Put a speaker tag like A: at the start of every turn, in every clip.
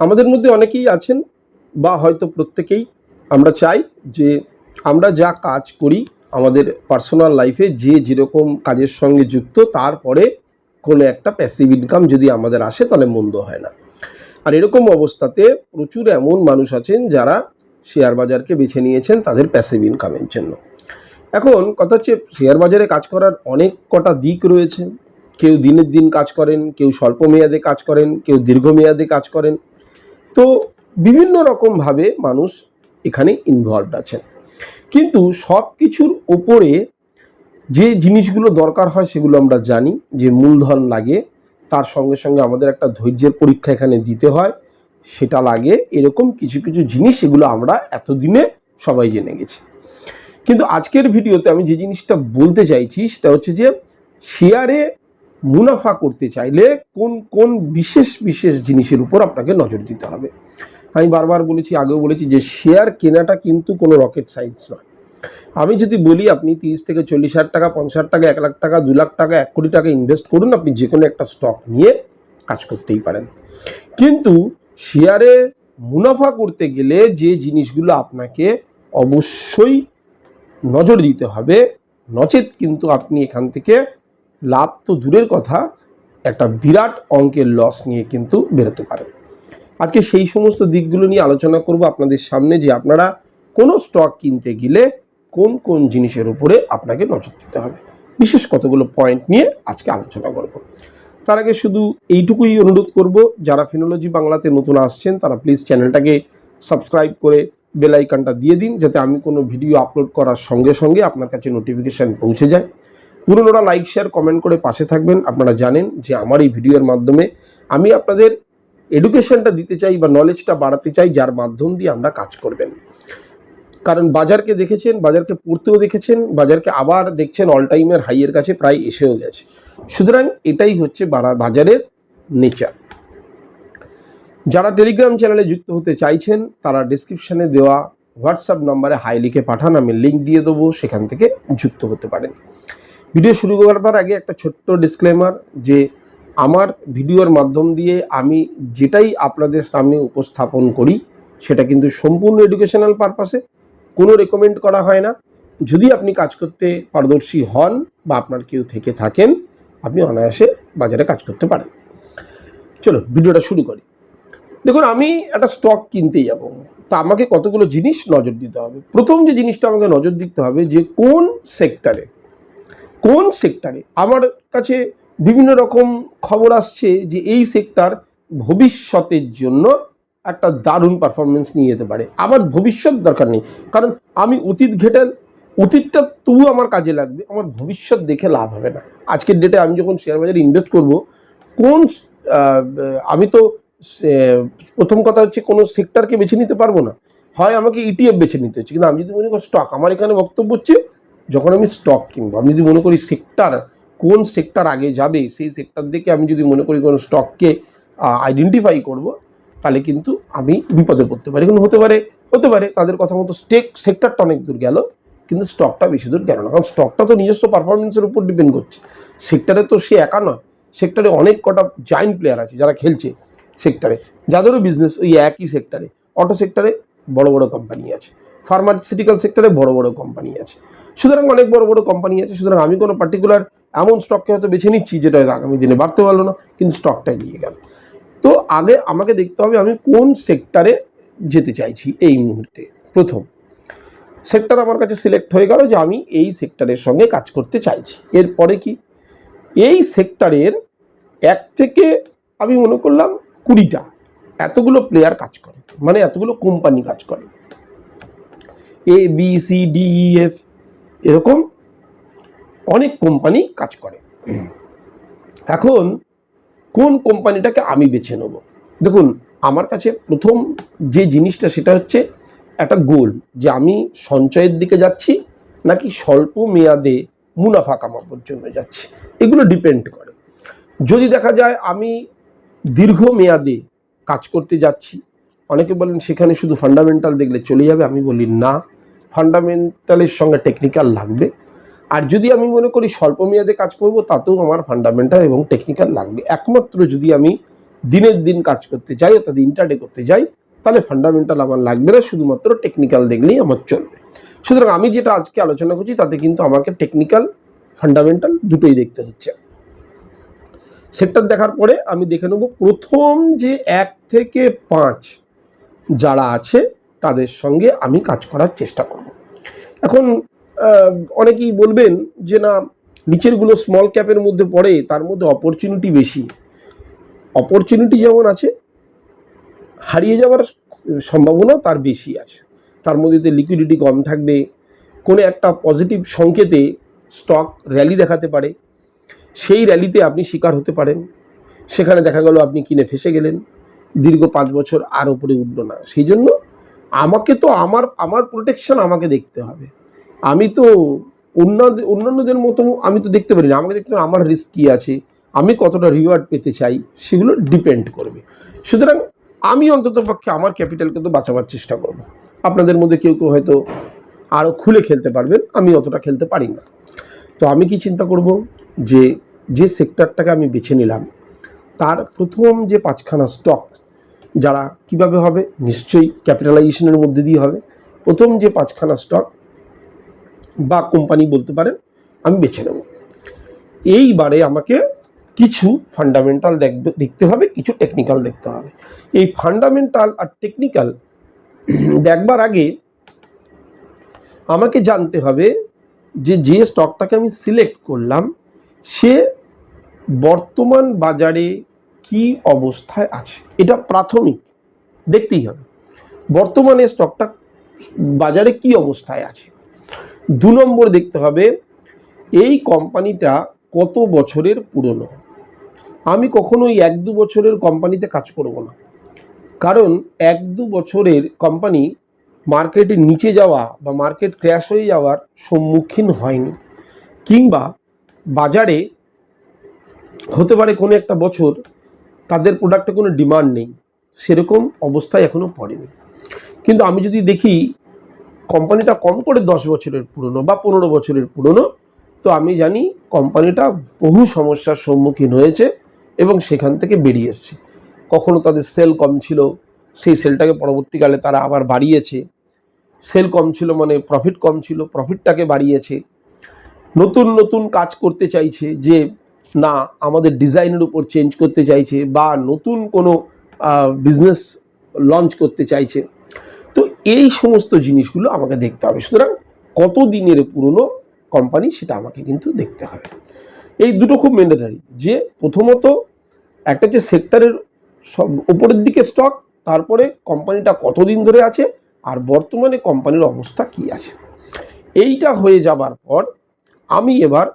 A: আমাদের মধ্যে অনেকেই আছেন বা হয়তো প্রত্যেকেই আমরা চাই যে আমরা যা কাজ করি আমাদের পার্সোনাল লাইফে যে যেরকম কাজের সঙ্গে যুক্ত, তারপরে কোনো একটা প্যাসিভ ইনকাম যদি আমাদের আসে তাহলে মন্দ হয় না। আর এরকম অবস্থাতে প্রচুর এমন মানুষ আছেন যারা শেয়ার বাজারকে বেছে নিয়েছেন তাদের প্যাসিভ ইনকামের জন্য। এখন কথা হচ্ছে শেয়ার বাজারে কাজ করার অনেক কটা দিক রয়েছে। কেউ দিনের দিন কাজ করেন, কেউ স্বল্প মেয়াদে কাজ করেন, কেউ দীর্ঘমেয়াদে কাজ করেন। তো বিভিন্ন রকমভাবে মানুষ এখানে ইনভলভড আছেন। কিন্তু সব কিছুর ওপরে যে জিনিসগুলো দরকার হয় সেগুলো আমরা জানি, যে মূলধন লাগে, তার সঙ্গে সঙ্গে আমাদের একটা ধৈর্যের পরীক্ষা এখানে দিতে হয়, সেটা লাগে, এরকম কিছু কিছু জিনিস এগুলো আমরা এতদিনে সবাই জেনে গেছি। কিন্তু আজকের ভিডিওতে আমি যে জিনিসটা বলতে চাইছি সেটা হচ্ছে যে শেয়ারে মুনাফা করতে চাইলে কোন কোন বিশেষ বিশেষ জিনিসের উপর আপনাকে নজর দিতে হবে। আমি বারবার বলেছি, আগেও বলেছি যে শেয়ার কেনাটা কিন্তু কোনো রকেট সায়েন্স নয়। আমি যদি বলি, আপনি তিরিশ থেকে চল্লিশ হাজার টাকা, পঞ্চাশ হাজার টাকা, এক লাখ টাকা, দু লাখ টাকা, এক কোটি টাকা ইনভেস্ট করুন, আপনি যে কোনো একটা স্টক নিয়ে কাজ করতেই পারেন। কিন্তু শেয়ারে মুনাফা করতে গেলে যে জিনিসগুলো আপনাকে অবশ্যই নজর দিতে হবে, নচেত কিন্তু আপনি এখান থেকে লাভ তো দূরের কথা, একটা বিরাট অঙ্কের লস নিয়ে কিন্তু বেরোতে পারেন আজকে সেই সমস্ত দিকগুলো নিয়ে আলোচনা করব আপনাদের সামনে, যে আপনারা কোনো স্টক কিনতে গেলে কোন কোন জিনিসের উপরে আপনাকে নজর দিতে হবে। বিশেষ কতগুলো পয়েন্ট নিয়ে আজকে আলোচনা করব। তার আগে শুধু এইটুকুই অনুরোধ করব, যারা ফিনোলজি বাংলাতে নতুন আসছেন, তারা প্লিজ চ্যানেলটাকে সাবস্ক্রাইব করে বেল আইকনটা দিয়ে দিন, যাতে আমি কোনো ভিডিও আপলোড করার সঙ্গে সঙ্গে আপনার কাছে নোটিফিকেশান পৌঁছে যায়। পুরনোরা লাইক শেয়ার কমেন্ট করে পাশে থাকবেন। আপনারা জানেন যে আমার এই ভিডিওর মাধ্যমে আমি আপনাদের এডুকেশনটা দিতে চাই বা নলেজটা বাড়াতে চাই, যার মাধ্যম দিয়ে আমরা কাজ করবেন। কারণ বাজারকে দেখেছেন, বাজারকে পড়তেও দেখেছেন, বাজারকে আবার দেখছেন অল টাইমের হাইয়ের কাছে প্রায় এসেও গেছে। সুতরাং এটাই হচ্ছে বাজারের নেচার যারা টেলিগ্রাম চ্যানেলে যুক্ত হতে চাইছেন, তারা ডিসক্রিপশানে দেওয়া হোয়াটসঅ্যাপ নম্বরে হাই লিখে পাঠান, আমি লিঙ্ক দিয়ে দেবো, সেখান থেকে যুক্ত হতে পারেন। ভিডিও শুরু করার আগে একটা ছোট্ট ডিসক্লেমার যে আমার ভিডিওর মাধ্যম দিয়ে আমি যেটাই আপনাদের সামনে উপস্থাপন করি, সেটা কিন্তু সম্পূর্ণ এডুকেশনাল পারপাসে কোনো রেকমেন্ড করা হয় না। যদি আপনি কাজ করতে পারদর্শী হন বা আপনার কেউ থেকে থাকেন, আপনি অনায়াসে বাজারে কাজ করতে পারেন। চলো ভিডিওটা শুরু করি। দেখুন, আমি একটা স্টক কিনতে যাব। তা আমাকে কতগুলো জিনিস নজর দিতে হবে? প্রথম যে জিনিসটা আমাকে নজর দিতে হবে যে কোন সেক্টরে কোন সেক্টরে আমার কাছে বিভিন্ন রকম খবর আসছে যে এই সেক্টর ভবিষ্যতের জন্য একটা দারুণ পারফরমেন্স নিয়ে যেতে পারে। আমার ভবিষ্যৎ দরকার নেই। কারণ আমি অতীত ঘেটে, অতীতটা তবু আমার কাজে লাগবে। আমার ভবিষ্যৎ দেখে লাভ হবে না। আজকের ডেটে আমি যখন শেয়ার বাজারে ইনভেস্ট করব, কোন আমি তো প্রথম কথা হচ্ছে কোনো সেক্টরকে বেছে নিতে পারব না। হয় আমাকে ইটিএফ বেছে নিতে হচ্ছে। কিন্তু আমি যদি মনে করি স্টক আমার এখানে বক্তব্য হচ্ছে যখন আমি স্টক কিনবো, আমি যদি মনে করি সেক্টর কোন সেক্টর আগে যাবে, সেই সেক্টর দেখে আমি যদি মনে করি কোনো স্টককে আইডেন্টিফাই করব, তাহলে কিন্তু আমি বিপদে পড়তে পারি। কিন্তু হতে পারে হতে পারে, তাদের কথা মতো স্টেক সেক্টরটা অনেক দূর গেল, কিন্তু স্টকটা বেশি দূর গেল না। কারণ স্টকটা তো নিজস্ব পারফরমেন্সের উপর ডিপেন্ড করছে। সেক্টরে তো সে একা নয় সেক্টরে অনেক কটা জায়েন্ট প্লেয়ার আছে যারা খেলছে সেক্টরে যাদেরও বিজনেস ওই একই সেক্টরে অটো সেক্টরে বড় বড় কোম্পানি আছে। ফার্মাসিউটিক্যাল সেক্টরে বড় বড় কোম্পানি আছে। সুতরাং অনেক বড় বড় কোম্পানি আছে, সুতরাং আমি কোনো পার্টিকুলার এমন স্টককে হয়তো বেছে নিচ্ছি, যেটা হয়তো আগামী দিনে বাড়তে পারল না, কিন্তু স্টকটা এগিয়ে গেল। তো আগে আমাকে দেখতে হবে আমি কোন সেক্টরে যেতে চাইছি এই মুহূর্তে। প্রথম সেক্টর আমার কাছে সিলেক্ট হয়ে গেল যে আমি এই সেক্টরের সঙ্গে কাজ করতে চাইছি। এরপরে কি? এই সেক্টরের এক থেকে আমি মনে করলাম কুড়িটা এতগুলো প্লেয়ার কাজ করে মানে এতগুলো কোম্পানি কাজ করে। A B C D E F এরকম অনেক কোম্পানি কাজ করে। এখন কোন কোম্পানিটাকে আমি বেছে নেব? দেখুন, আমার কাছে প্রথম যে জিনিসটা সেটা হচ্ছে একটা গোল যে আমি সঞ্চয়ের দিকে যাচ্ছি নাকি স্বল্প মেয়াদে মুনাফা কামানোর জন্য যাচ্ছি। এগুলো ডিপেন্ড করে। যদি দেখা যায় আমি দীর্ঘ মেয়াদে কাজ করতে যাচ্ছি, অনেকে বলেন সেখানে শুধু ফান্ডামেন্টাল দেখলে চলে যাবে, আমি বলি না। ফান্ডামেন্টালের সঙ্গে টেকনিক্যাল লাগবে। আর যদি আমি মনে করি স্বল্প মেয়াদে কাজ করব, তাতেও আমার ফান্ডামেন্টাল এবং টেকনিক্যাল লাগবে। একমাত্র যদি আমি দিনের দিন কাজ করতে যাই, অর্থাৎ ইন্টারডে করতে যাই, তাহলে ফান্ডামেন্টাল আমার লাগবে না, শুধুমাত্র টেকনিক্যাল দেখলেই আমার চলবে। সুতরাং আমি যেটা আজকে আলোচনা করছি, তাতে কিন্তু আমাকে টেকনিক্যাল ফান্ডামেন্টাল দুটোই দেখতে হচ্ছে। সেক্টর দেখার পরে আমি দেখে নেব প্রথম যে এক থেকে পাঁচ যারা আছে, তাদের সঙ্গে আমি কাজ করার চেষ্টা করব। এখন অনেকেই বলবেন যে না, নিচেরগুলো স্মল ক্যাপের মধ্যে পড়ে, তার মধ্যে অপরচুনিটি বেশি। অপরচুনিটি যেমন আছে, হারিয়ে যাওয়ার সম্ভাবনা তার বেশি আছে। তার মধ্যে লিকুইডিটি কম থাকবে। কোনো একটা পজিটিভ সংকেতে স্টক র্যালি দেখাতে পারে। সেই র্যালিতে আপনি শিকার হতে পারেন। সেখানে দেখা গেল আপনি কিনে ফেসে গেলেন। দীর্ঘ পাঁচ বছর আর উপরে উঠল না। সেই জন্য আমাকে তো আমার আমার প্রোটেকশন আমাকে দেখতে হবে। আমি তো অন্য অন্যান্যদের মতো আমি তো দেখতে পারি না আমাকে দেখতে আমার রিস্ক কী আছে? আমি কতটা রিওয়ার্ড পেতে চাই? সেগুলো ডিপেন্ড করবে। সুতরাং আমি অন্তত পক্ষে আমার ক্যাপিটালকে তো বাঁচাবার চেষ্টা করব। আপনাদের মধ্যে কেউ কেউ হয়তো আরও খুলে খেলতে পারবেন। আমি অতটা খেলতে পারি না। তো আমি কি চিন্তা করব? যে যে সেক্টরটাকে আমি বেছে নিলাম, তার প্রথম যে পাঁচখানা স্টক যারা কীভাবে হবে, নিশ্চয়ই ক্যাপিটালাইজেশনের মধ্যে দিয়ে হবে। প্রথম যে পাঁচখানা স্টক বা কোম্পানি বলতে পারেন, আমি বেছে নেব। এইবারে আমাকে কিছু ফান্ডামেন্টাল দেখবে দেখতে হবে, কিছু টেকনিক্যাল দেখতে হবে। এই ফান্ডামেন্টাল আর টেকনিক্যাল দেখবার আগে আমাকে জানতে হবে যে যে স্টকটাকে আমি সিলেক্ট করলাম, সে বর্তমান বাজারে কি অবস্থায় আছে? এটা প্রাথমিক, দেখতেই হবে। বর্তমানে স্টকটা বাজারে কি অবস্থায় আছে? দু নম্বর দেখতে হবে, এই কোম্পানিটা কত বছরের পুরনো? আমি কখনোই এক দু বছরের কোম্পানিতে কাজ করব না। কারণ এক দু বছরের কোম্পানি মার্কেটে নিচে যাওয়া বা মার্কেট ক্র্যাশ হয়ে যাওয়ার সম্মুখীন হয়নি। কিংবা বাজারে হতে পারে কোনো একটা বছর তাদের প্রোডাক্টে কোনো ডিমান্ড নেই। সেরকম অবস্থায় এখনও পড়েনি। কিন্তু আমি যদি দেখি কোম্পানিটা কম করে দশ বছরের পুরনো বা পনেরো বছরের পুরনো, তো আমি জানি কোম্পানিটা বহু সমস্যার সম্মুখীন হয়েছে এবং সেখান থেকে বেরিয়ে এসছে। কখনো তাদের সেল কম ছিল, সেই সেলটাকে পরবর্তীকালে তারা আবার বাড়িয়েছে। সেল কম ছিল মানে প্রফিট কম ছিল প্রফিটটাকে বাড়িয়েছে। নতুন নতুন কাজ করতে চাইছে যে না, আমাদের ডিজাইনের উপর চেঞ্জ করতে চাইছে বা নতুন কোনো বিজনেস লঞ্চ করতে চাইছে। তো এই সমস্ত জিনিসগুলো আমাকে দেখতে হবে। সুতরাং কত দিনের পুরনো কোম্পানি সেটা আমাকে কিন্তু দেখতে হবে। এই দুটো খুব ম্যান্ডেটারি যে প্রথমত একটা হচ্ছে সেক্টরের সব উপরের দিকে স্টক তারপরে কোম্পানিটা কতদিন ধরে আছে, আর বর্তমানে কোম্পানির অবস্থা কি আছে। এইটা হয়ে যাবার পর আমি এবার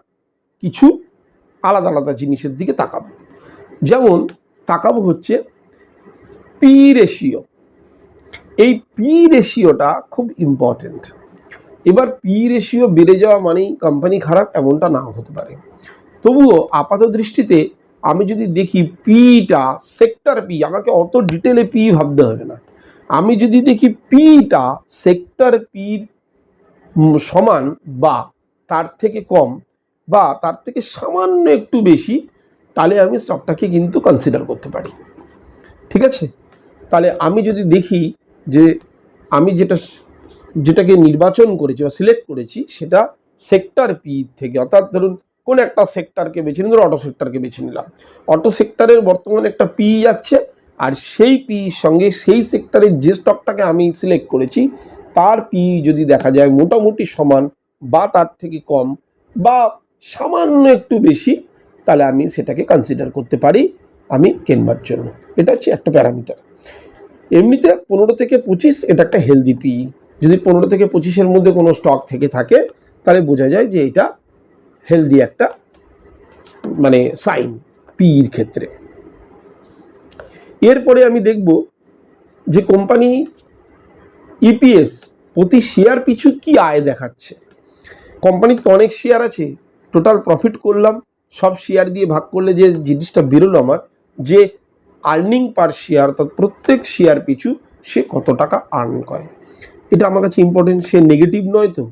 A: কিছু আলাদা আলাদা জিনিসের দিকে তাকাবো। যেমন তাকাবো হচ্ছে পি রেশিও। এই পি রেশিওটা খুব ইম্পর্টেন্ট এবার পি রেশিও বেড়ে যাওয়া মানেই কোম্পানি খারাপ এমনটা নাও হতে পারে। তবুও আপাত দৃষ্টিতে আমি যদি দেখি পিটা সেক্টর পি আমাকে অত ডিটেলে পি ভাবতে হবে না। আমি যদি দেখি পিটা সেক্টর পির সমান বা তার থেকে কম বা তার থেকে সামান্য একটু বেশি, তাহলে আমি স্টকটাকে কিন্তু কনসিডার করতে পারি। ঠিক আছে? তাহলে আমি যদি দেখি যে আমি যেটা যেটাকে নির্বাচন করেছি বা সিলেক্ট করেছি, সেটা সেক্টর পি থেকে, অর্থাৎ ধরুন কোন একটা সেক্টরকে বেছে ধরুন অটো সেক্টরকে বেছে নিলাম। অটো সেক্টরের বর্তমানে একটা পি যাচ্ছে, আর সেই পি সঙ্গে সেই সেক্টরের যে স্টকটাকে আমি সিলেক্ট করেছি, তার পি যদি দেখা যায় মোটামুটি সমান বা তার থেকে কম বা সামান্য একটু বেশি, তাহলে আমি সেটাকে কনসিডার করতে পারি আমি কেনবার জন্য। এটা হচ্ছে একটা প্যারামিটার। এমনিতে পনেরো থেকে পঁচিশ এটা একটা হেলদি পি যদি পনেরো থেকে পঁচিশের মধ্যে কোনো স্টক থেকে থাকে, তাহলে বোঝা যায় যে এটা হেলদি একটা মানে সাইন পির ক্ষেত্রে। এরপরে আমি দেখব যে কোম্পানি ইপিএস প্রতি শেয়ার পিছু কি আয় দেখাচ্ছে। কোম্পানির তো অনেক শেয়ার আছে টোটাল প্রফিট করলাম, সব শেয়ার দিয়ে ভাগ করলে যে জিনিসটা বেরোলো আমার, যে আর্নিং পার শেয়ার অর্থাৎ প্রত্যেক শেয়ার পিছু সে কত টাকা আর্ন করে। এটা আমার কাছে ইম্পর্টেন্ট সে নেগেটিভ নয় তো,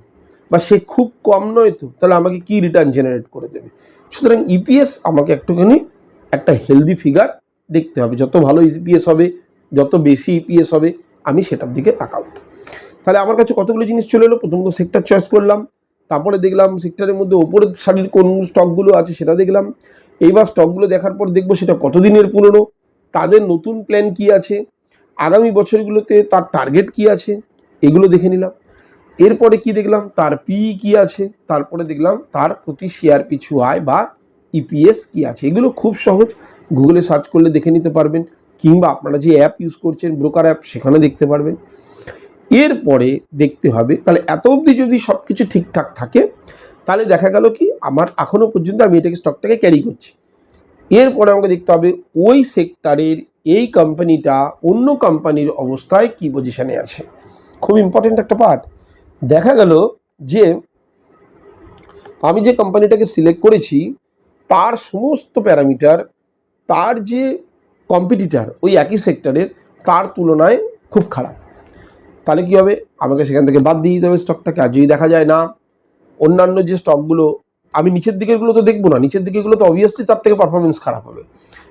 A: বা সে খুব কম নয় তো, তাহলে আমাকে কি রিটার্ন জেনারেট করে দেবে? সুতরাং ইপিএস আমাকে একটুখানি একটা হেলদি ফিগার দেখতে হবে। যত ভালো ইপিএস হবে, যত বেশি ইপিএস হবে, আমি সেটার দিকে তাকাবো। তাহলে আমার কাছে কতগুলো জিনিস চলে এলো? প্রথমত সেক্টর চয়েস করলাম। তারপরে দেখলাম সেক্টরের মধ্যে ওপরের শাড়ির কোন স্টকগুলো আছে সেটা দেখলাম। এইবার স্টকগুলো দেখার পর দেখব সেটা কতদিনের পুরনো, তাদের নতুন প্ল্যান কি আছে, আগামী বছরগুলোতে তার টার্গেট কি আছে, এগুলো দেখে নিলাম। এরপরে কি দেখলাম, তার পি কি আছে, তারপরে দেখলাম তার প্রতি শেয়ার পিছু আয় বা ইপিএস কি আছে। এগুলো খুব সহজ গুগলে সার্চ করলে দেখে নিতে পারবেন, কিংবা আপনারা যে অ্যাপ ইউজ করছেন ব্রোকার অ্যাপ সেখানে দেখতে পারবেন। এরপরে দেখতে হবে। তাহলে এত অবধি যদি সব কিছু ঠিকঠাক থাকে, তাহলে দেখা গেল কি, আমার এখনও পর্যন্ত আমি এটাকে স্টকটাকে ক্যারি করছি। এরপরে আমাকে দেখতে হবে ওই সেক্টরের এই কোম্পানিটা অন্য কোম্পানির অবস্থায় কি পজিশানে আছে। খুব ইম্পর্টেন্ট একটা পার্ট দেখা গেল যে, আমি যে কোম্পানিটাকে সিলেক্ট করেছি, তার সমস্ত প্যারামিটার, তার যে কম্পিটিটার ওই একই সেক্টরের তার তুলনায় খুব খারাপ। তাহলে কী হবে? আমাকে সেখান থেকে বাদ দিয়ে দিতে হবে স্টকটাকে আর যদি দেখা যায় না, অন্যান্য যে স্টকগুলো আমি নিচের দিকেরগুলো তো দেখব না। নিচের দিকেরগুলো তো অবভিয়াসলি তার থেকে পারফরমেন্স খারাপ হবে।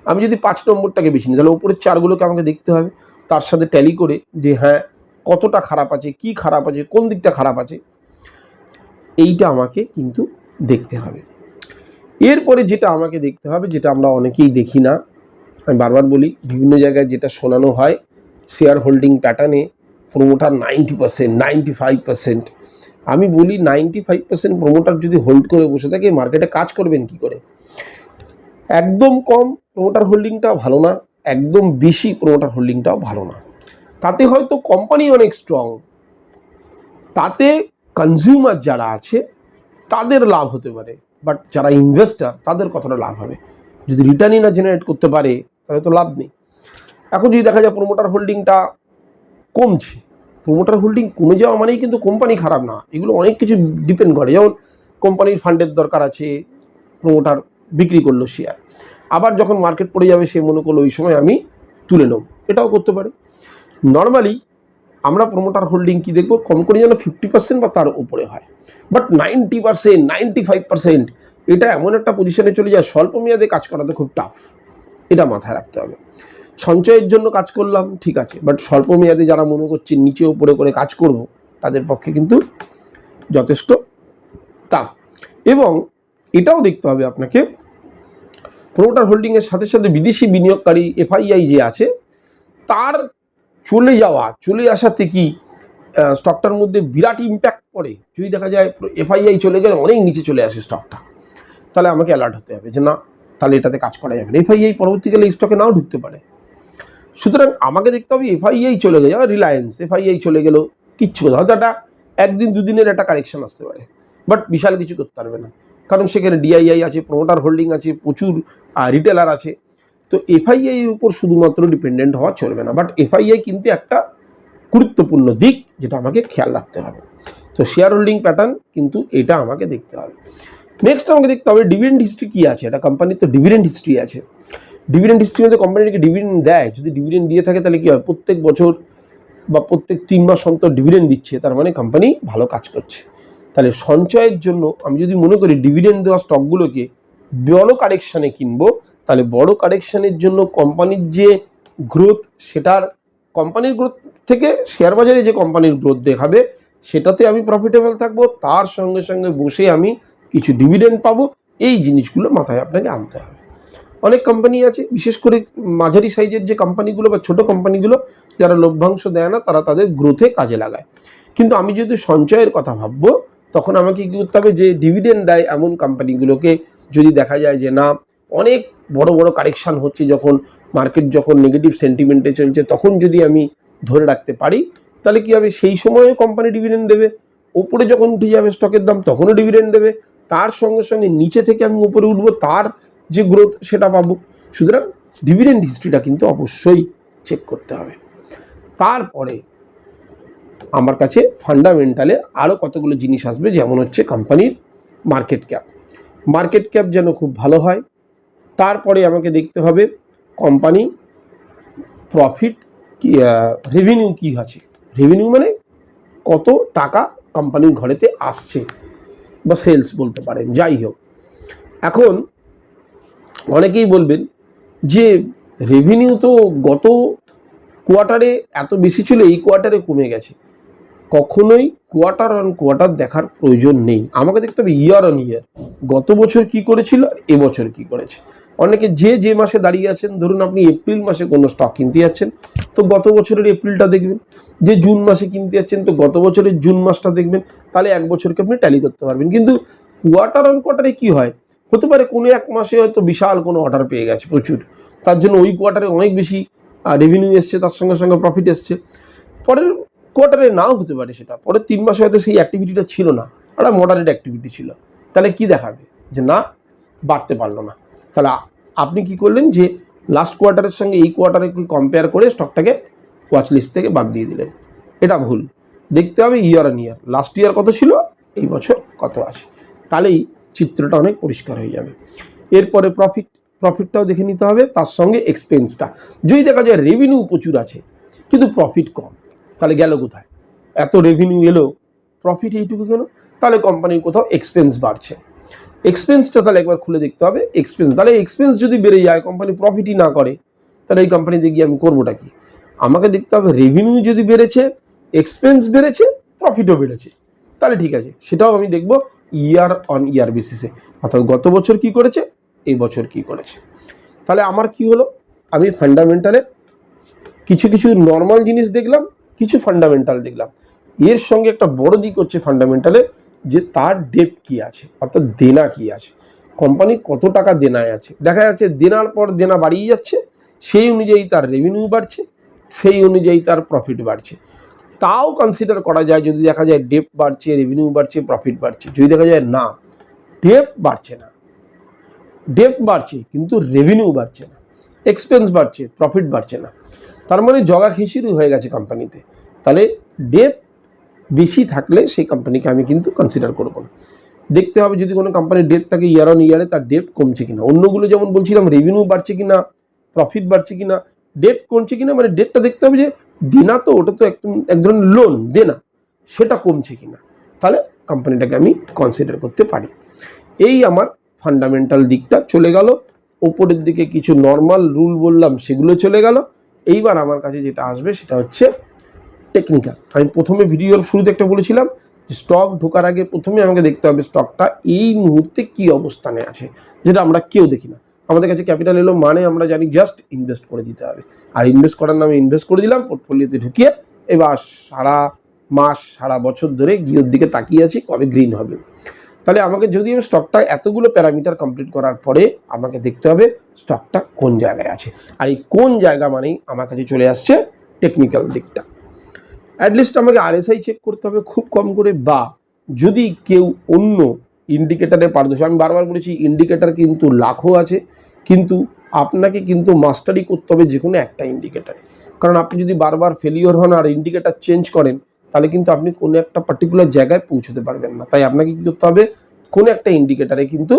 A: আমি যদি পাঁচ নম্বরটাকে বেশি নিই, তাহলে উপরের চারগুলোকে আমাকে দেখতে হবে। তার সাথে ট্যালি করে যে হ্যাঁ কতটা খারাপ আছে, কি খারাপ আছে, কোন দিকটা খারাপ আছে, এইটা আমাকে কিন্তু দেখতে হবে। এরপরে যেটা আমাকে দেখতে হবে, যেটা আমরা অনেকেই দেখি না, আমি বারবার বলি, বিভিন্ন জায়গায় যেটা শোনানো হয় শেয়ার হোল্ডিং প্যাটার্নে promoter ninety percent ninety five percent আমি বলি নাইনটি ফাইভ পার্সেন্ট প্রোমোটার যদি হোল্ড করে বসে থাকে মার্কেটে কাজ করবেন কি করে? একদম কম প্রোমোটার হোল্ডিংটাও ভালো না, একদম বেশি প্রোমোটার হোল্ডিংটাও ভালো না। তাতে হয়তো কোম্পানি অনেক স্ট্রং তাতে কনজিউমার যারা আছে, তাদের লাভ হতে পারে। বাট যারা ইনভেস্টার তাদের কতটা লাভ হবে। যদি রিটার্নই না জেনারেট করতে পারে, তাহলে তো লাভ নেই। এখন যদি দেখা যায় প্রোমোটার হোল্ডিংটা কমছে। প্রোমোটার হোল্ডিং কমে যাওয়া মানেই কিন্তু কোম্পানি খারাপ না। এগুলো অনেক কিছু ডিপেন্ড করে। যেমন কোম্পানির ফান্ডের দরকার আছে প্রোমোটার বিক্রি করল শেয়ার আবার যখন মার্কেট পড়ে যাবে, সে মনে করল, ওই সময় আমি তুলে নেব। এটাও করতে পারে। নর্মালি আমরা প্রোমোটার হোল্ডিং কি দেখব? কম করে যেন ফিফটি পার্সেন্ট বা তার উপরে হয়। But ninety percent ninety five percent এটা এমন একটা পজিশনে চলে যায় স্বল্প মেয়াদে কাজ করাতে খুব টাফ এটা মাথায় রাখতে হবে। সঞ্চয়ের জন্য কাজ করলাম, ঠিক আছে। বাট স্বল্প মেয়াদে যারা মনে করছে নিচে উপরে করে কাজ করব, তাদের পক্ষে কিন্তু যথেষ্ট টাফ। এবং এটাও দেখতে হবে আপনাকে প্রোমোটার হোল্ডিংয়ের সাথে সাথে বিদেশি বিনিয়োগকারী এফআইআই যে আছে, তার চলে যাওয়া, চলে আসাতে কি স্টকটার মধ্যে বিরাট ইম্প্যাক্ট পড়ে। যদি দেখা যায় এফআইআই চলে গেলে অনেক নিচে চলে আসে স্টকটা তাহলে আমাকে অ্যালার্ট হতে হবে যে না, তাহলে এটাতে কাজ করা যাবে না। এফআইআই পরবর্তীকালে এই স্টকে নাও ঢুকতে পারে। সুতরাং আমাকে দেখতে হবে এফআইআই চলে গেছে রিলায়েন্স এফআইআই চলে গেল, কিচ্ছু কথা। হয়তো একটা একদিন, দুদিনের একটা কারেকশন আসতে পারে বাট বিশাল কিছু করতে পারবে না। কারণ সেখানে ডিআইআই আছে প্রমোটার হোল্ডিং আছে, প্রচুর রিটেলার আছে। তো এফআইআই এর উপর শুধুমাত্র ডিপেন্ডেন্ট হওয়া চলবে না বাট এফআইআই কিন্তু একটা গুরুত্বপূর্ণ দিক যেটা আমাকে খেয়াল রাখতে হবে। তো শেয়ার হোল্ডিং প্যাটার্ন কিন্তু এটা আমাকে দেখতে হবে। নেক্সট আমাকে দেখতে হবে ডিভিডেন্ড হিস্ট্রি কী আছে? একটা কোম্পানির তো ডিভিডেন্ড হিস্ট্রি আছে। ডিভিডেন্ড হিস্ট্রি মধ্যে কোম্পানিটাকে ডিভিডেন্ড দেয়। যদি ডিভিডেন্ড দিয়ে থাকে তাহলে কী হয়? প্রত্যেক বছর বা প্রত্যেক তিন মাস অন্তর ডিভিডেন্ড দিচ্ছে। তার মানে কোম্পানি ভালো কাজ করছে। তাহলে সঞ্চয়ের জন্য আমি যদি মনে করি ডিভিডেন্ড দেওয়া স্টকগুলোকে বড় কারেকশানে কিনবো, তাহলে বড় কারেকশানের জন্য কোম্পানির যে গ্রোথ সেটার কোম্পানির গ্রোথ থেকে শেয়ার বাজারে যে কোম্পানির গ্রোথ দেখাবে, সেটাতে আমি প্রফিটেবল থাকব। তার সঙ্গে সঙ্গে বসে আমি কিছু ডিভিডেন্ড পাবো। এই জিনিসগুলো মাথায় আপনাকে আনতে হবে। অনেক কোম্পানি আছে, বিশেষ করে মাঝারি সাইজের যে কোম্পানিগুলো বা ছোট কোম্পানিগুলো যারা লভ্যাংশ দেয় না, তারা তাদের গ্রোথে কাজে লাগায়। কিন্তু আমি যদি সঞ্চয়ের কথা ভাববো, তখন আমাকে কী করতে হবে? যে ডিভিডেন্ড দেয় এমন কোম্পানিগুলোকে যদি দেখা যায় যে না, অনেক বড় বড় কারেকশান হচ্ছে যখন মার্কেট যখন নেগেটিভ সেন্টিমেন্টে চলছে, তখন যদি আমি ধরে রাখতে পারি, তাহলে কী হবে? সেই সময়ে কোম্পানি ডিভিডেন্ড দেবে। উপরে যখন উঠে যাবে স্টকের দাম, তখনও ডিভিডেন্ড দেবে। তার সঙ্গে সঙ্গে নিচে থেকে আমি উপরে উঠবো, তার যে গ্রোথ সেটা পাবো। সুতরাং ডিভিডেন্ড হিস্ট্রিটা কিন্তু অবশ্যই চেক করতে হবে। তারপরে আমার কাছে ফান্ডামেন্টালে আরও কতগুলো জিনিস আসবে, যেমন হচ্ছে কোম্পানির মার্কেট ক্যাপ মার্কেট ক্যাপ যেন খুব ভালো হয়, তারপরে আমাকে দেখতে হবে কোম্পানি প্রফিট কি রেভিনিউ কী আছে। রেভিনিউ মানে কত টাকা কোম্পানির ঘরেতে আসছে, বা সেলস বলতে পারেন, যাই হোক। এখন অনেকেই বলবেন যে রেভিনিউ তো গত কোয়ার্টারে এত বেশি ছিল, এই কোয়ার্টারে কমে গেছে। কখনোই কোয়ার্টার অন কোয়ার্টার দেখার প্রয়োজন নেই। আমাকে দেখতে হবে ইয়ার অন ইয়ার গত বছর কি করেছিল আর এবছর কি করেছে। অনেকে যে যে মাসে দাঁড়িয়ে আছেন, ধরুন আপনি এপ্রিল মাসে কোনো স্টক কিনতে যাচ্ছেন, তো গত বছরের এপ্রিলটা দেখবেন। যে জুন মাসে কিনতে যাচ্ছেন, তো গত বছরের জুন মাসটা দেখবেন। তাহলে এক বছরকে আপনি ট্যালি করতে পারবেন। কিন্তু কোয়ার্টার অন কোয়ার্টারে কি হয়? হতে পারে কোনো এক মাসে হয়তো বিশাল কোনো অর্ডার পেয়ে গেছে প্রচুর। তার জন্য ওই কোয়ার্টারে অনেক বেশি রেভিনিউ এসছে, তার সঙ্গে সঙ্গে প্রফিট এসছে। পরের কোয়ার্টারে নাও হতে পারে সেটা। পরের তিন মাসে হয়তো সেই অ্যাক্টিভিটিটা ছিল না, একটা মডারেট অ্যাক্টিভিটি ছিল। তাহলে কি দেখাবে? যে না, বাড়তে পারল না। তাহলে আপনি কি করলেন যে লাস্ট কোয়ার্টারের সঙ্গে এই কোয়ার্টারে কম্পেয়ার করে স্টকটাকে ওয়াচ লিস্ট থেকে বাদ দিয়ে দিলেন। এটা ভুল। দেখতে হবে year on year last year কত ছিল? এই বছর কত আছে। তাহলেই চিত্রটা অনেক পরিষ্কার হয়ে যাবে। এরপরে প্রফিট প্রফিটটাও দেখে নিতে হবে, তার সঙ্গে এক্সপেন্সটা যদি দেখা যায় রেভিনিউ প্রচুর আছে, কিন্তু প্রফিট কম, তাহলে গেল কোথায়? এত রেভিনিউ এলো প্রফিট এইটুকু কেন? তাহলে কোম্পানির কোথাও এক্সপেন্স বাড়ছে। এক্সপেন্সটা তাহলে একবার খুলে দেখতে হবে এক্সপেন্স তাহলে এক্সপেন্স যদি বেড়ে যায় কোম্পানি প্রফিটই না করে, তাহলে এই কোম্পানিতে গিয়ে আমি করবোটা কি? আমাকে দেখতে হবে রেভিনিউ যদি বেড়েছে এক্সপেন্স বেড়েছে প্রফিটও বেড়েছে। তাহলে ঠিক আছে, সেটাও আমি দেখব ইয়ার অন ইয়ার বেসিসে অর্থাৎ গত বছর কি করেছে, এই বছর কি করেছে। তাহলে আমার কি হলো? আমি ফান্ডামেন্টালে কিছু কিছু নর্মাল জিনিস দেখলাম, কিছু ফান্ডামেন্টাল দেখলাম। এর সঙ্গে একটা বড় দিক হচ্ছে ফান্ডামেন্টালে যে তার ডেপ কি আছে, অর্থাৎ দেনা কি আছে। কোম্পানি কত টাকা দেনায় আছে? দেখা যাচ্ছে দেনার পর দেনা বাড়িয়ে যাচ্ছে, সেই অনুযায়ী তার রেভিনিউ বাড়ছে, সেই অনুযায়ী তার প্রফিট বাড়ছে। তাও কনসিডার করা যায় যদি দেখা যায় ডেপ বাড়ছে রেভিনিউ বাড়ছে প্রফিট বাড়ছে। যদি দেখা যায় না ডেপ বাড়ছে না। ডেপ বাড়ছে, কিন্তু রেভিনিউ বাড়ছে না। এক্সপেন্স বাড়ছে প্রফিট বাড়ছে না। তার মানে জগা খিচুড়ি হয়ে গেছে কোম্পানিতে তাহলে ডেপ বেশি থাকলে সেই কোম্পানিকে আমি কিন্তু কনসিডার করব না। দেখতে হবে যদি কোনো কোম্পানির ডেপ থাকে ইয়ার অন ইয়ারে তার ডেপ কমছে কিনা। অন্যগুলো যেমন বলছিলাম রেভিনিউ বাড়ছে কিনা প্রফিট বাড়ছে কিনা ডেট কমছে কিনা মানে ডেটটা দেখতে হবে যে দেনা তো, ওটা তো একদম, এক ধরনের লোন দেনা, সেটা কমছে কিনা? তাহলে কোম্পানিটাকে আমি কনসিডার করতে পারি। এই আমার ফান্ডামেন্টাল দিকটা চলে গেল। ওপরের দিকে কিছু নর্মাল রুল বললাম, সেগুলো চলে গেল। এইবার আমার কাছে যেটা আসবে, সেটা হচ্ছে টেকনিক্যাল আমি প্রথমে ভিডিওর শুরুতে একটা বলেছিলাম স্টক ঢোকার আগে প্রথমে আমাকে দেখতে হবে স্টকটা এই মুহূর্তে কি অবস্থানে আছে, যেটা আমরা কেউ দেখি না। আমাদের কাছে ক্যাপিটাল এলো মানে আমরা জানি জাস্ট ইনভেস্ট করে দিতে হবে। আর ইনভেস্ট করার নামে ইনভেস্ট করে দিলাম পোর্টফোলিওতে ঢুকিয়ে এবার সারা মাস, সারা বছর ধরে গিয়ের দিকে তাকিয়ে আছি, কবে গ্রিন হবে। তাহলে আমাকে যদি আমি স্টকটা এতগুলো প্যারামিটার কমপ্লিট করার পরে আমাকে দেখতে হবে স্টকটা কোন জায়গায় আছে। আর এই কোন জায়গা মানেই আমার কাছে চলে আসছে টেকনিক্যাল দিকটা। অ্যাটলিস্ট আমাকে আরএসআই চেক করতে হবে খুব কম করে বা যদি কেউ অন্য ইন্ডিকেটারে পারদর্শী। আমি বারবার বলেছি ইন্ডিকেটার কিন্তু লাখো আছে, কিন্তু আপনাকে কিন্তু মাস্টারি করতে হবে যে কোনো একটা ইন্ডিকেটারে কারণ আপনি যদি বারবার ফেলিওর হন আর ইন্ডিকেটার চেঞ্জ করেন, তাহলে কিন্তু আপনি কোনো একটা পার্টিকুলার জায়গায় পৌঁছতে পারবেন না। তাই আপনাকে কী করতে হবে? কোনো একটা ইন্ডিকেটারে কিন্তু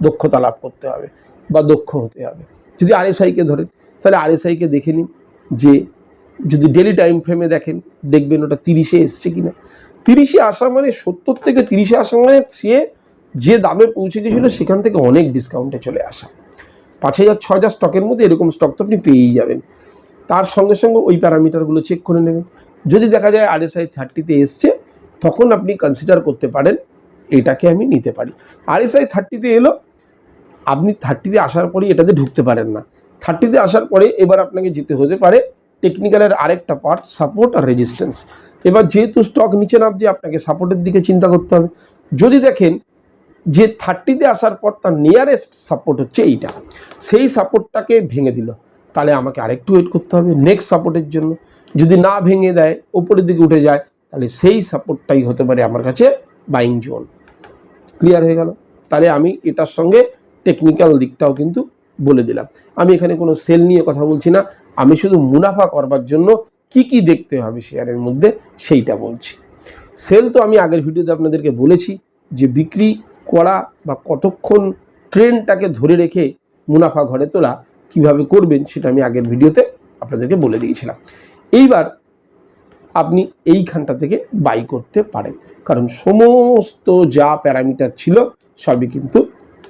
A: দক্ষতা লাভ করতে হবে বা দক্ষ হতে হবে। যদি আরএসআইকে ধরেন, তাহলে আরএসআইকে দেখে নিন যে, যদি ডেলি টাইম ফ্রেমে দেখেন, দেখবেন ওটা তিরিশে এসছে কিনা। তিরিশে আসা মানে সত্তর থেকে তিরিশে আসা মানে সে যে দামে পৌঁছে গেছিল সেখান থেকে অনেক ডিসকাউন্টে চলে আসা। পাঁচ হাজার, ছ হাজার স্টকের মধ্যে এরকম স্টক তো আপনি পেয়েই যাবেন। তার সঙ্গে সঙ্গে ওই প্যারামিটারগুলো চেক করে নেবেন। যদি দেখা যায় আরএসআই থার্টিতে এসছে, তখন আপনি কনসিডার করতে পারেন, এটাকে আমি নিতে পারি। আরএসআই থার্টিতে এলো, আপনি থার্টিতে আসার পরেই এটাতে ঢুকতে পারেন না। থার্টিতে আসার পরে এবার আপনাকে যেতে হতে পারে টেকনিক্যালের আরেকটা পার্ট সাপোর্ট আর রেজিস্ট্যান্স এবার যেহেতু স্টক নিচে নামছে, আপনাকে সাপোর্টের দিকে চিন্তা করতে হবে। যদি দেখেন যে থার্টিতে আসার পর তার নিয়ারেস্ট সাপোর্ট হচ্ছে এইটা। সেই সাপোর্টটাকে ভেঙে দিল। তাহলে আমাকে আরেকটু ওয়েট করতে হবে নেক্সট সাপোর্টের জন্য। যদি না ভেঙে দেয় ওপরের দিকে উঠে যায়, তাহলে সেই সাপোর্টটাই হতে পারে আমার কাছে বাইং জোন ক্লিয়ার হয়ে গেল? তাহলে আমি এটার সঙ্গে টেকনিক্যাল দিকটাও কিন্তু বলে দিলাম। আমি এখানে কোনো সেল নিয়ে কথা বলছি না। আমি শুধু মুনাফা করবার জন্য কি কি দেখতে হবে শেয়ারের মধ্যে সেইটা বলছি। সেল তো আমি আগের ভিডিওতে আপনাদেরকে বলেছি যে বিক্রি করা বা কতক্ষণ ট্রেনটাকে ধরে রেখে মুনাফা ঘরে তোলা কীভাবে করবেন সেটা আমি আগের ভিডিওতে আপনাদেরকে বলে দিয়েছিলাম। এইবার আপনি এইখানটা থেকে বাই করতে পারেন। কারণ সমস্ত যা প্যারামিটার ছিল সবই কিন্তু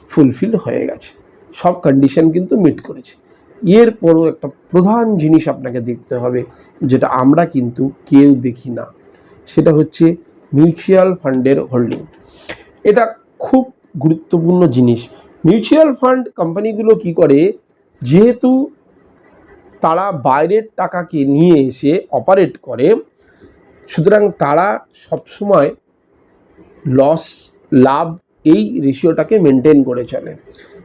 A: ফুলফিল হয়ে গেছে। সব কন্ডিশন কিন্তু মিট করেছে। এরপরও একটা প্রধান জিনিস আপনাকে দেখতে হবে, যেটা আমরা কিন্তু কেউ দেখি না। সেটা হচ্ছে মিউচুয়াল ফান্ডের হোল্ডিং এটা খুব গুরুত্বপূর্ণ জিনিস। মিউচুয়াল ফান্ড কোম্পানিগুলো কি করে? যেহেতু তারা বাইরের টাকাকে নিয়ে এসে অপারেট করে, সুতরাং তারা সবসময় লস, লাভ এই রেশিওটাকে মেনটেন করে চলে।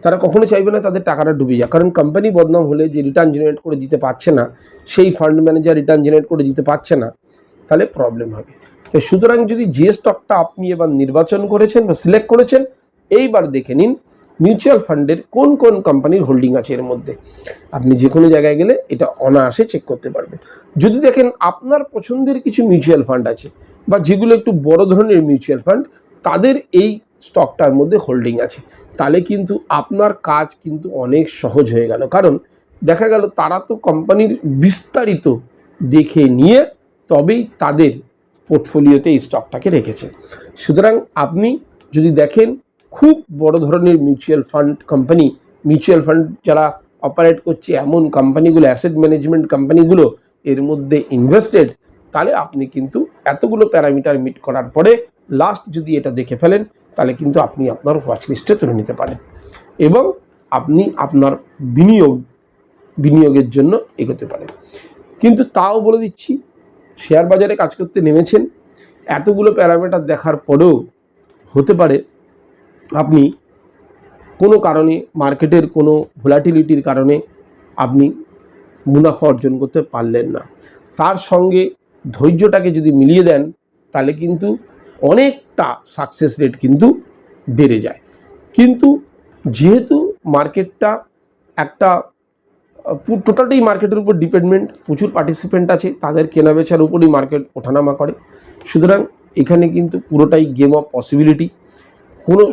A: তারা কখনো চাইবে না তাদের টাকাটা ডুবে যাক। কারণ কোম্পানি বদনাম হলে যে রিটার্ন জেনারেট করে দিতে পারছে না, সেই ফান্ড ম্যানেজার রিটার্ন জেনারেট করে দিতে পারছে না, তাহলে প্রবলেম হবে। তো সুতরাং যদি যে স্টকটা আপনি এবার নির্বাচন করেছেন বা সিলেক্ট করেছেন, এইবার দেখে নিন মিউচুয়াল ফান্ডের কোন কোন কোম্পানির হোল্ডিং আছে এর মধ্যে। আপনি যে কোনো জায়গায় গেলে এটা অনায়াসে চেক করতে পারবেন। যদি দেখেন আপনার পছন্দের কিছু মিউচুয়াল ফান্ড আছে বা যেগুলো একটু বড় ধরনের মিউচুয়াল ফান্ড তাদের এই স্টকটার মধ্যে হোল্ডিং আছে। তাহলে কিন্তু আপনার কাজ কিন্তু অনেক সহজ হয়ে গেল। কারণ দেখা গেল তারা তো কোম্পানির বিস্তারিত দেখে নিয়ে তবেই তাদের পোর্টফোলিওতে এই স্টকটাকে রেখেছে। সুতরাং আপনি যদি দেখেন, খুব বড় ধরনের mutual fund company mutual fund যারা অপারেট করছে, এমন কোম্পানিগুলো অ্যাসেট ম্যানেজমেন্ট কোম্পানিগুলো এর মধ্যে ইনভেস্টেড তাহলে আপনি কিন্তু এতগুলো প্যারামিটার মিট করার পরে লাস্ট যদি এটা দেখে ফেলেন, তাহলে কিন্তু আপনি আপনার ওয়াচ লিস্টে তুলে নিতে পারেন। এবং আপনি আপনার বিনিয়োগ, বিনিয়োগের জন্য এগোতে পারেন। কিন্তু তাও বলে দিচ্ছি শেয়ার বাজারে কাজ করতে নেমেছেন। এতগুলো প্যারামিটার দেখার পরেও হতে পারে আপনি কোনো কারণে মার্কেটের কোনো ভোলাটিলিটির কারণে আপনি মুনাফা অর্জন করতে পারলেন না। তার সঙ্গে ধৈর্যটাকে যদি মিলিয়ে দেন, তাহলে কিন্তু অনেকটা সাকসেস রেট কিন্তু বেড়ে যায়। কিন্তু যেহেতু মার্কেটটা একটা টোটালটাই মার্কেটের উপর ডিপেন্ডমেন্ট প্রচুর পার্টিসিপেন্ট আছে, তাদের কেনাবেচার উপরই মার্কেট ওঠানামা করে। সুতরাং এখানে কিন্তু পুরোটাই গেম অফ পসিবিলিটি কোনো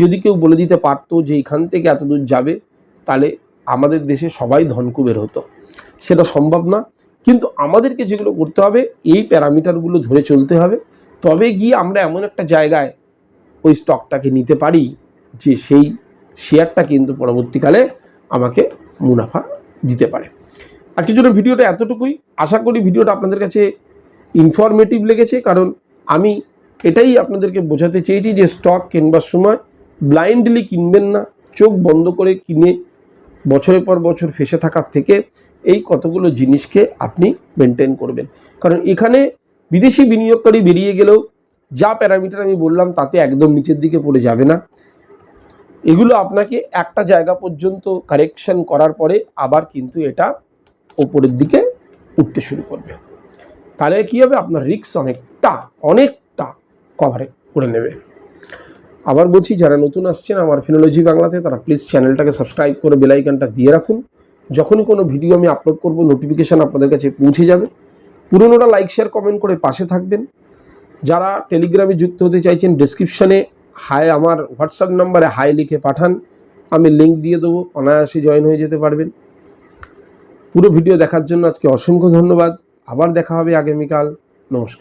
A: যদি কেউ বলে দিতে পারতো যে এখান থেকে এত দূর যাবে, তাহলে আমাদের দেশে সবাই ধনকুবের হতো। সেটা সম্ভব না। কিন্তু আমাদেরকে যেগুলো করতে হবে, এই প্যারামিটারগুলো ধরে চলতে হবে। তবে গিয়ে আমরা এমন একটা জায়গায় ওই স্টকটাকে নিতে পারি, যে সেই শেয়ারটা কিন্তু পরবর্তীকালে আমাকে মুনাফা দিতে পারে। আজকের জন্য ভিডিওটা এতটুকুই। আশা করি ভিডিওটা আপনাদের কাছে ইনফরমেটিভ লেগেছে, কারণ আমি এটাই আপনাদেরকে বোঝাতে চেয়েছি যে স্টক কেনবার সময় ব্লাইন্ডলি কিনবেন না, চোখ বন্ধ করে কিনে বছরের পর বছর ফেসে থাকার থেকে এই কতগুলো জিনিসকে আপনি মেনটেন করবেন। কারণ এখানে বিদেশি বিনিয়োগকারী বেরিয়ে গেলেও যা প্যারামিটার আমি বললাম তাতে একদম নিচের দিকে পড়ে যাবে না। এগুলো আপনাকে একটা জায়গা পর্যন্ত কারেকশন করার পরে আবার কিন্তু এটা ওপরের দিকে উঠতে শুরু করবে। তাহলে কী হবে? আপনার রিস্ক অনেকটা অনেকটা কভারে করে নেবে। আবার বলছি, যারা নতুন আসছেন আমার ফিনোলজি বাংলাতে, তারা প্লিজ চ্যানেলটাকে সাবস্ক্রাইব করে বেলাইকানটা দিয়ে রাখুন। যখনই কোনো ভিডিও আমি আপলোড করব নোটিফিকেশান আপনাদের কাছে পৌঁছে যাবে। পুরোনোটা লাইক শেয়ার কমেন্ট করে পাশে থাকবেন। যারা টেলিগ্রামে যুক্ত হতে চাইছেন ডেসক্রিপশানে হাই, আমার হোয়াটসঅ্যাপ নাম্বারে হাই লিখে পাঠান, আমি লিঙ্ক দিয়ে দেবো, অনায়াসে জয়েন হয়ে যেতে পারবেন। পুরো ভিডিও দেখার জন্য আজকে অসংখ্য ধন্যবাদ। আবার দেখা হবে আগামীকাল। নমস্কার।